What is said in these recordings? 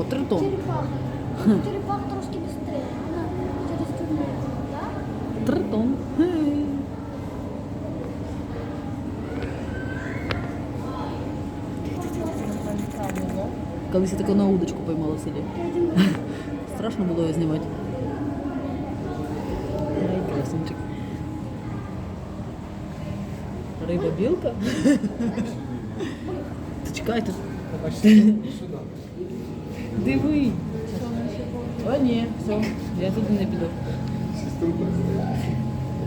Тритон. Черепаха. Черепаха трошки быстрее. Она через тюрьму, да? Тритон. Колись я таку на удочку поймала в селі. Страшно було її знімати. Красунчик. Риба білка? Та чекай тут. Диви. О, ні, все, я туди не піду.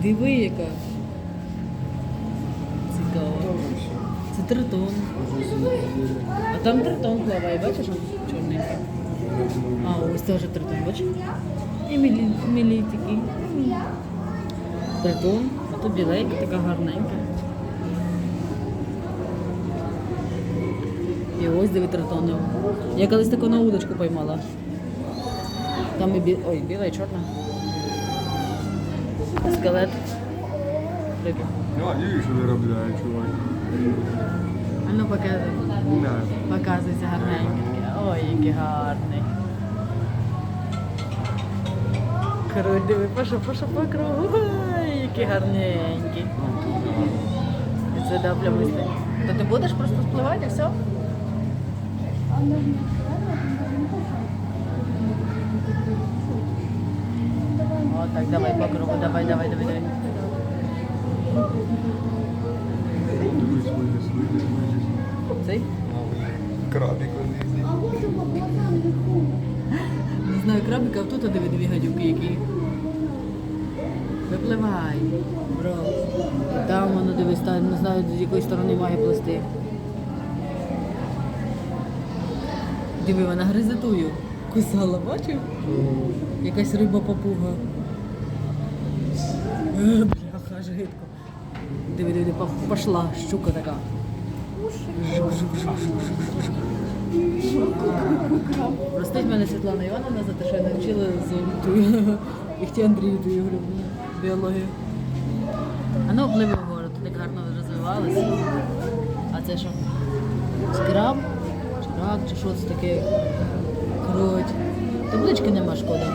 Диви, яка. Цікаво. Це тритон. А там тритон плаває, бачиш? Чорненький. А, ось теж тритон, бачиш? І мілі. Тритон, а тут біленька, така гарненька. І ось диви тритони. Я колись таку на удочку поймала. Там і бі... Ой, біла і чорна. Скелет. Риби. Ну, а що виробляє, чувак. А ну показуй. Показується гарненький. Ой, який гарний. Круть, диви, пошо, пошо по кругу. Ой, який гарненький. І це да, плямистий. То ти будеш просто спливати і все? О, так, давай по кругу, давай, давай, давай, давай. Дивись, виліз, виліз, виліз. Цей? Крабик виліз. Вот. Не знаю, крабика, а тут диви дві гадюки які. Випливай, бро. Там воно дивись, там не знаю, з якої сторони має плисти. Диви, вона гризе тую. Кусала, бачив? Якась риба папуга. Е, Бляха, аж гидко. Диви, диви, пошла щука така. Простить мене Світлана Івановна за те, що я навчила з тую Іхті Андрію тую говорю, біологію. А ну впливи вгору, ти так гарно розвивалася. А це що? Скраб? Рак, чи що це таке? Круть. Таблички нема шкода.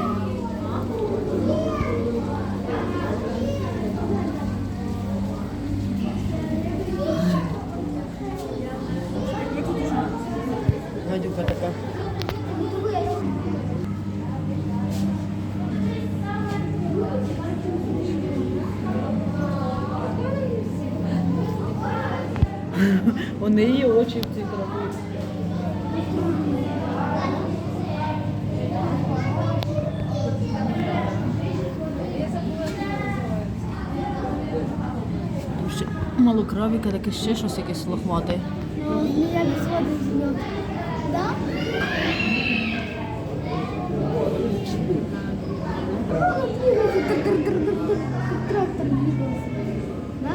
Гадюка така. У неї очі в цій крапі. Там ще малокровіка, таке ще щось якесь лохмате. Ну, я без сходив з нього. Трактор. Да?